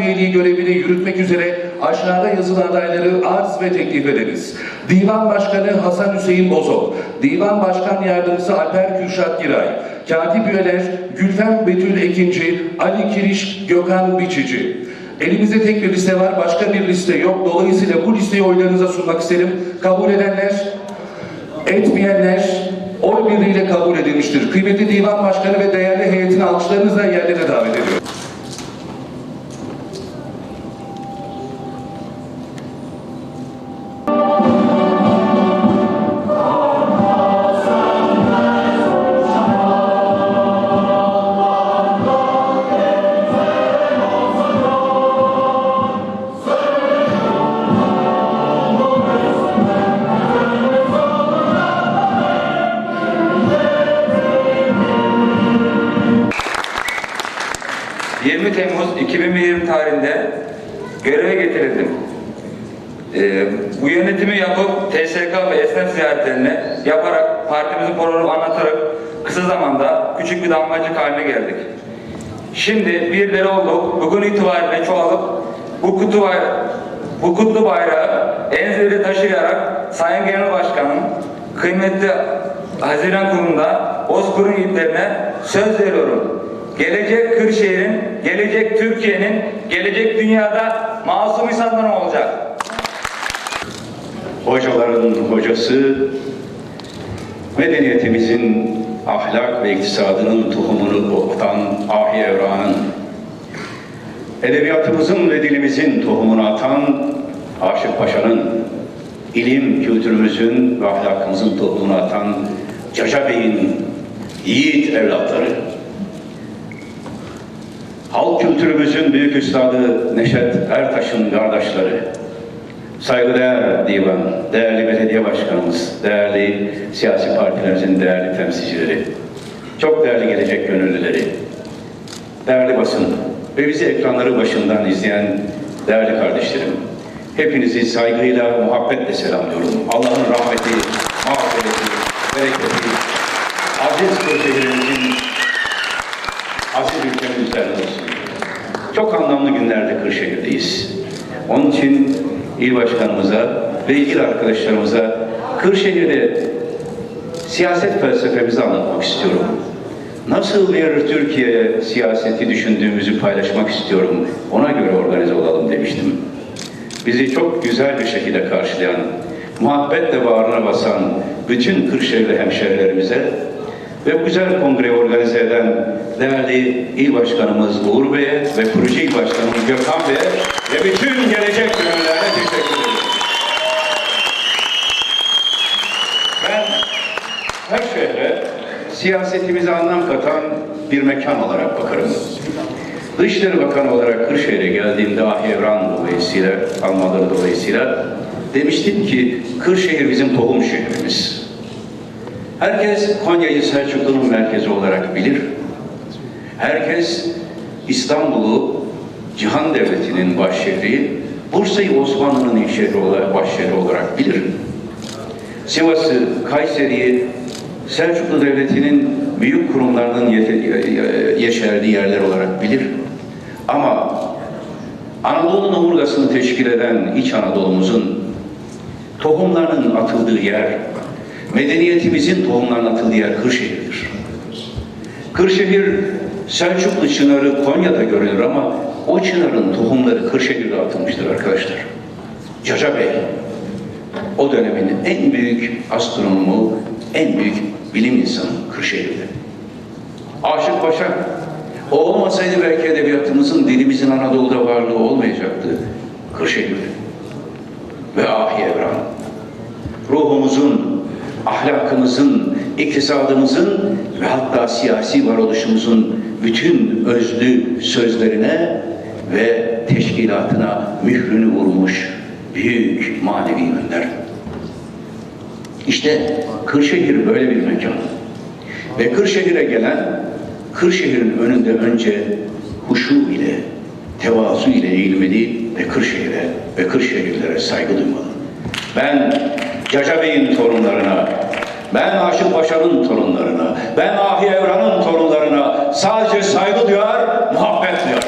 üyeliği görevini yürütmek üzere aşağıda yazılı adayları arz ve teklif ederiz. Divan Başkanı Hasan Hüseyin Bozok, Divan Başkan Yardımcısı Alper Kürşat Giray, Katip üyeler Gülfem Betül Ekinci, Ali Kiriş, Gökhan Biçici. Elimizde tek bir liste var, başka bir liste yok. Dolayısıyla bu listeyi oylarınıza sunmak isterim. Kabul edenler, etmeyenler oy birliğiyle kabul edilmiştir. Kıymetli Divan Başkanı ve değerli heyetini alkışlarınızla yerlerine davet ediyorum. 20 Temmuz 2020 tarihinde göreve getirildim. Ee, bu yönetimi yapıp TSK ve esnaf ziyaretlerini yaparak partimizin programını anlatarak kısa zamanda küçük bir damlacık haline geldik. Şimdi birleri olduk. Bugün itibariyle çoğalıp bu kutu bayrağı, bu kutlu bayrağı enzeli taşıyarak Sayın Genel Başkanım kıymetli Haziran Kurulu'nda Bozkır'ın yiğitlerine söz veriyorum. Gelecek Kırşehir'in, gelecek Türkiye'nin, gelecek dünyada masum insanlar olacak. hocaların hocası, medeniyetimizin ahlak ve iktisadının tohumunu okutan Ahi Evran'ın, edebiyatımızın ve dilimizin tohumunu atan Aşık Paşa'nın, ilim kültürümüzün ve ahlakımızın tohumunu atan Caca Bey'in yiğit evlatları, halk kültürümüzün büyük üstadı Neşet Ertaş'ın kardeşleri, Saygıdeğer divan, değerli belediye başkanımız, değerli siyasi partilerimizin değerli temsilcileri, çok değerli gelecek gönüllüleri, değerli basın ve bizi ekranları başından izleyen değerli kardeşlerim, hepinizi saygıyla, muhabbetle selamlıyorum. Allah'ın rahmeti, mağfireti, bereketi, aziz Kırşehir'imizin aziz ülkemiz üzerine olsun. Çok anlamlı günlerde Kırşehir'deyiz. Onun için il başkanımıza ve il arkadaşlarımıza Kırşehir'de siyaset felsefemizi anlatmak istiyorum. Nasıl bir Türkiye siyaseti düşündüğümüzü paylaşmak istiyorum. Ona göre organize olalım demiştim. Bizi çok güzel bir şekilde karşılayan, muhabbetle bağrına basan bütün Kırşehirli hemşehrilerimize ve bu güzel kongreyi organize eden değerli il başkanımız Uğur Bey'e ve kurucu il başkanımız Gökhan Bey'e ve bütün gelecek gönüllerine teşekkür ederim. Ben her şehre siyasetimize anlam katan bir mekan olarak bakarım. Dışişleri Bakanı olarak Kırşehir'e geldiğimde Ahi Evran dolayısıyla, almaları dolayısıyla demiştim ki Kırşehir bizim tohum şehrimiz. Herkes Konya'yı Selçuklu'nun merkezi olarak bilir. Herkes İstanbul'u Cihan Devleti'nin başşehri, Bursa'yı Osmanlı'nın ilk olarak, başşehri olarak bilir. Sivas'ı, Kayseri'yi Selçuklu Devleti'nin büyük kurumlarının yete- yeşerdiği yerler olarak bilir. Ama Anadolu'nun omurgasını teşkil eden İç Anadolu'muzun tohumlarının atıldığı yer, medeniyetimizin tohumlarının atıldığı yer Kırşehir'dir. Kırşehir, Selçuklu çınarı Konya'da görülür ama o çınarın tohumları Kırşehir'de atılmıştır arkadaşlar. Caca Bey, o dönemin en büyük astronomu, en büyük bilim insanı Kırşehir'de. Aşık Paşa, o olmasaydı belki edebiyatımızın, dilimizin Anadolu'da varlığı olmayacaktı Kırşehir'de. Ve Ahi Evran, ruhumuzun, ahlakımızın, iktisadımızın ve hatta siyasi varoluşumuzun bütün özlü sözlerine ve teşkilatına mührünü vurmuş büyük manevi önder. İşte Kırşehir böyle bir mekan. Ve Kırşehir'e gelen, Kırşehir'in önünde önce huşu ile, tevazu ile eğilmeli ve Kırşehir'e ve Kırşehirlere saygı duymalı. Ben Yaşa Bey'in torunlarına, ben Aşık Paşa'nın torunlarına, ben Ahi Evran'ın torunlarına sadece saygı duyar, muhabbet duyar.